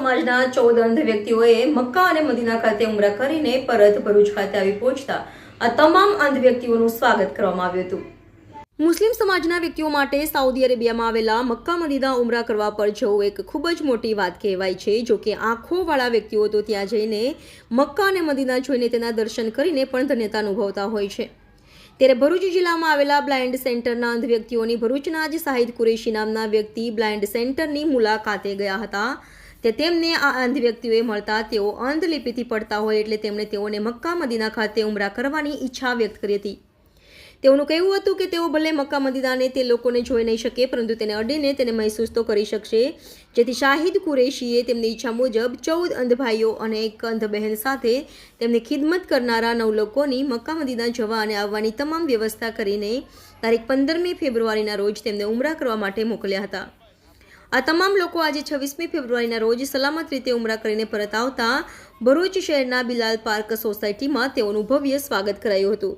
સમાજના ચૌદ અંધ વ્યક્તિઓએ મક્કા અને મદીના ખાતે ઉમરા કરીને પરત ભરૂચ ખાતે આવી પહોંચતા આ તમામ અંધ વ્યક્તિઓનું સ્વાગત કરવામાં આવ્યું હતું. મુસ્લિમ સમાજના વ્યક્તિઓ માટે સાઉદી અરેબિયામાં આવેલા મક્કા મદીના ઉમરા કરવા પર જવું એક ખૂબ જ મોટી વાત કહેવાય છે. જો કે આંખોવાળા વ્યક્તિઓ તો ત્યાં જઈને મક્કા અને મદીના જોઈને તેના દર્શન કરીને પણ ધન્યતા અનુભવતા હોય છે. ત્યારે ભરૂચ જિલ્લામાં આવેલા બ્લાઇન્ડ સેન્ટરના અંધ વ્યક્તિઓની ભરૂચના જ સાહિદ કુરેશી નામના વ્યક્તિ બ્લાઇન્ડ સેન્ટરની મુલાકાતે ગયા હતા. તે તેમને આ અંધ વ્યક્તિઓએ મળતા તેઓ અંધ લિપિથી પડતા હોય એટલે તેમણે તેઓને મક્કા મદીના ખાતે ઉમરા કરવાની ઈચ્છા વ્યક્ત કરી હતી. તેઓનું કહેવું હતું કે તેઓ ભલે મક્કા મદીનાને તે લોકોને જોઈ નહીં શકે, પરંતુ તેને અડીને તેને મહેસૂસ તો કરી શકશે. જેથી શાહિદ કુરેશીએ તેમની ઈચ્છા મુજબ ચૌદ અંધ ભાઈઓ અને એક અંધ બહેન સાથે તેમની ખિદમત કરનારા નવ લોકોની મક્કા મદીના જવા અને આવવાની તમામ વ્યવસ્થા કરીને તારીખ પંદરમી ફેબ્રુઆરીના રોજ તેમને ઉમરા કરવા માટે મોકલ્યા હતા. આ તમામ લોકો આજે છવ્વીસમી ફેબ્રુઆરીના રોજ સલામત રીતે ઉમરા કરીને પરત આવતા ભરૂચ શહેરના બિલાલ પાર્ક સોસાયટીમાં તેઓનું ભવ્ય સ્વાગત કરાયું હતું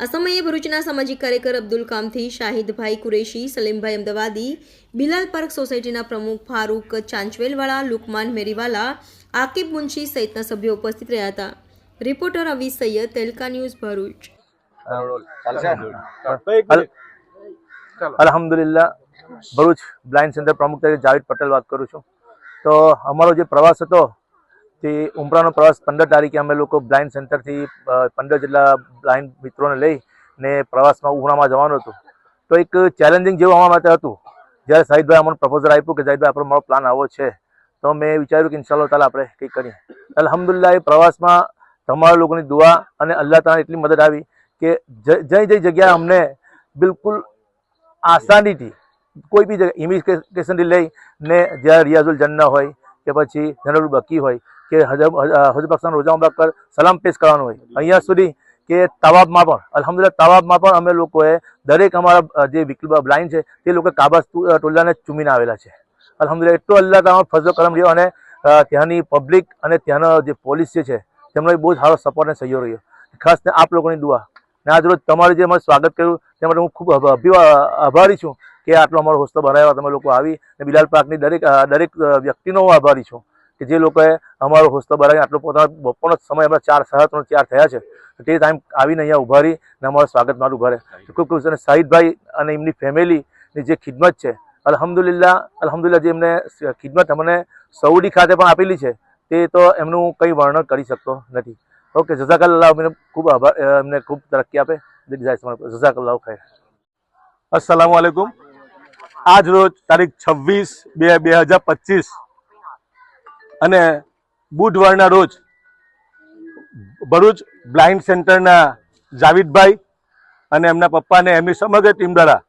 આ સમયે ભરૂચના સામાજિક કાર્યકર અબ્દુલ કામથી શાહિદભાઈ કુરેશી સલીમભાઈ અમદાવાદી બિલાલ પાર્ક સોસાયટીના પ્રમુખ ફારૂક ચાંચવેલવાળા લુકમાન મેરીવાલા આકિબ મુનશી સહિતના સભ્યો ઉપસ્થિત રહ્યા હતા રિપોર્ટર અવી સૈયદ તેલકા ન્યૂઝ ભરૂચ અલ- અલ્હમ્દુલિલ્લાહ ભરૂચ બ્લાઇન્ડ સેન્ટર પ્રમુખ તરીકે જાવેદ પટેલ વાત કરું છું. તો અમારો જે પ્રવાસ હતો, તે ઉમરાનો પ્રવાસ પંદર તારીખે અમે લોકો બ્લાઇન્ડ સેન્ટરથી પંદર જેટલા બ્લાઇન્ડ મિત્રોને લઈ ને પ્રવાસમાં ઉમરામાં જવાનું હતું. તો એક ચેલેન્જિંગ જેવું અમારા માટે હતું. જ્યારે સાહિદભાઈ અમને પ્રપોઝલ આપ્યું કે સાહિદભાઈ, આપણો મારો પ્લાન આવો છે, તો મેં વિચાર્યું કે ઇન્શાલ્લાહ તાલા આપણે કંઈક કરીએ. અલ્હમ્દુલિલ્લાહ, એ પ્રવાસમાં તમારા લોકોની દુઆ અને અલ્લાહ તાલા એટલી મદદ આવી કે જઈ જઈ જગ્યાએ અમને બિલકુલ આસાનીથી કોઈ બી જગ્યાએ ઇમિગ્રેશનથી લઈ ને જ્યાં રિયાઝુલ જન્ના હોય કે પછી જનરલ બકી હોય કે હજર પાકિસ્તાન રોજા ઉમરા સલામ પેશ કરવાનું હોય. અહીંયા સુધી કે તવાબમાં પણ અલહમદુલ્લા તવાબમાં પણ અમે લોકોએ દરેક અમારા જે વિકલ્પ બ્લાઇન્ડ છે તે લોકો કાબા ટોલાને ચૂમીને આવેલા છે. અલહમદુલ્લા એટલો અલ્લાહ તાલા ફજલો કરમ રહ્યો અને ત્યાંની પબ્લિક અને ત્યાંનો જે પોલીસ છે તેમનો બહુ સારો સપોર્ટ અને સહયોગ રહ્યો. ખાસ આપ લોકોની દુઆ. ને આજ રોજ તમારે જે અમારું સ્વાગત કર્યું, તે માટે હું ખૂબ આભારી છું. કે આટલો અમારો હોસ્તો ભરાયો, તમે લોકો આવી અને બિલાલ પાર્કની દરેક દરેક વ્યક્તિનો આભારી છું કે જે લોકોએ અમારો હોસ્તો ભરાવી આટલો પોતાનો બપોરનો સમય અમે ચાર, સાડા ત્રણ, ચાર થયા છે. તે ટાઈમ આવીને અહીંયા ઊભા રહી અને અમારું સ્વાગત મારું ઘરે. ખૂબ ખૂબ અને શાહિદભાઈ અને એમની ફેમિલીની જે ખિદમત છે અલહમદુલિલ્લા અલહમદુલિલ્લા જે એમને ખિદમત અમને સૌડી ખાતે પણ આપેલી છે, તે તો એમનું કંઈ વર્ણન કરી શકતો નથી. ઓકે જઝાકલ્લા અમને ખૂબ આભાર એમને ખૂબ તરક્કી આપે. જઝાકલ્લા ખૈર. અસલામ વાલેકુમ આજ રોજ તારીખ છવ્વીસ બે બે હજાર પચીસ. અને બુધવારના રોજ ભરૂચ બ્લાઇન્ડ સેન્ટરના જાવીદભાઈ અને એમના પપ્પાને એમની સમગ્ર ટીમ દ્વારા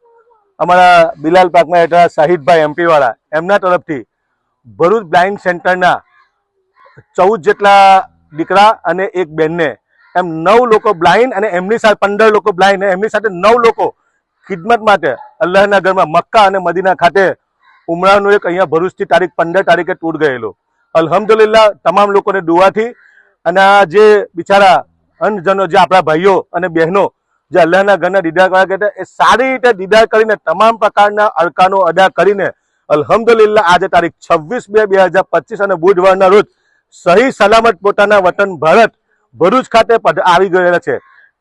અમારા બિલાલ પાકમાં હેઠળ શાહિદભાઈ એમપી વાળા એમના તરફથી ભરૂચ બ્લાઇન્ડ સેન્ટરના ચૌદ જેટલા દીકરા અને એક બેનને એમ નવ લોકો બ્લાઇન્ડ અને એમની સાથે પંદર લોકો બ્લાઇન્ડ એમની સાથે નવ લોકો ખિદમત માટે અલ્લાહના ઘરમાં મક્કા અને મદીના ખાતે ઉમરાનું એક અહીંયા ભરૂચથી તારીખ પંદર તારીખે ટૂર ગયેલો. અલહમદુલિલ્લા તમામ લોકોને દુઆથી અને આ જે બિચારા અંધજનો જે આપણા ભાઈઓ અને બહેનો જે અલ્લાહના ઘરના દીદાર કરવા ગયા એ સારી રીતે દીદાર કરીને, તમામ પ્રકારના અડકાનો અદા કરીને અલહમદુલિલ્લા આજે તારીખ છવ્વીસ બે બે હજાર પચીસ અને બુધવારના રોજ સહી સલામત પોતાના વતન ભારત ભરૂચ ખાતે આવી ગયેલા છે.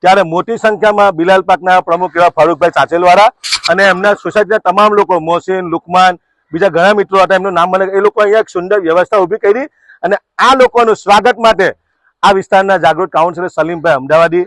ત્યારે મોટી સંખ્યામાં બિલાલ પાકના પ્રમુખ એવા ફારૂકભાઈ સાચેલવાળા અને એમના સોસાયટીના તમામ લોકો, મોહસિન, લુકમાન, બીજા ઘણા મિત્રો હતા, એમનું નામ મને એ લોકો અહીંયા એક સુંદર વ્યવસ્થા ઊભી કરી અને આ લોકોનું સ્વાગત માટે આ વિસ્તારના જાગૃત કાઉન્સિલર સલીમભાઈ અમદાવાદી,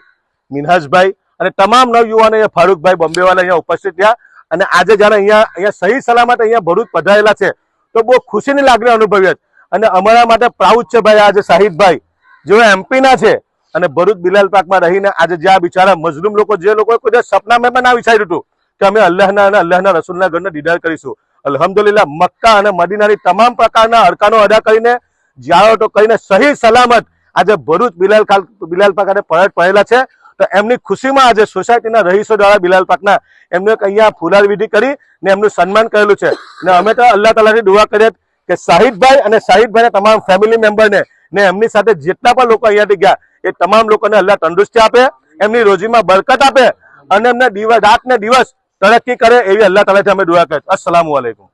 મિનહાજભાઈ અને તમામ નવયુવાનો એ ફારૂકભાઈ બોમ્બેવાલા અહીંયા ઉપસ્થિત થયા અને આજે જ્યારે અહીંયા અહીંયા સહી સલામત અહીંયા ભરૂચ પધરાયેલા છે, તો બહુ ખુશીની લાગણી અનુભવી અને અમારા માટે પ્રાઉડ છે ભાઈ, આજે શાહિદભાઈ જેઓ એમપીના છે અને ભરૂચ બિલાલ પાકમાં રહીને આજે જે આ બિચારા મજલૂમ લોકો, જે લોકો કોઈ સપનામાં પણ ના વિચાર્યું હતું કે અમે અલ્લાહના અને અલ્લાહના રસૂલના ઘરને ડિડાર કરીશું. અલહમદુલિલ્લા મક્કા અને મદીનાની તમામ પ્રકારના અડકાનો અદા કરીને, જ્યારતો કરીને સહી સલામત આજે ભરૂચ બિલાલ બિલાલ પાક અને પરત પડેલા છે. તો એમની ખુશીમાં આજે સોસાયટીના રહીશો દ્વારા બિલાલ પાકના એમને અહીંયા ફુલાર વિધિ કરી ને એમનું સન્માન કરેલું છે. ને અમે તો અલ્લાહ તાલાથી દુઆ કરીએ કે શાહિદભાઈ અને શાહિદભાઈના તમામ ફેમિલી મેમ્બરને ને એમની સાથે જેટલા પણ લોકો અહીંયાથી ગયા, એ તમામ લોકોને અલ્લાહ તંદુરસ્તી આપે, એમની રોજીમાં બરકત આપે અને એમને દિવસ રાત ને દિવસ તરક્કી કરે એવી અલ્લાહ તાલાથી અમે દુઆ કરીએ. અસલામ અલૈકુમ.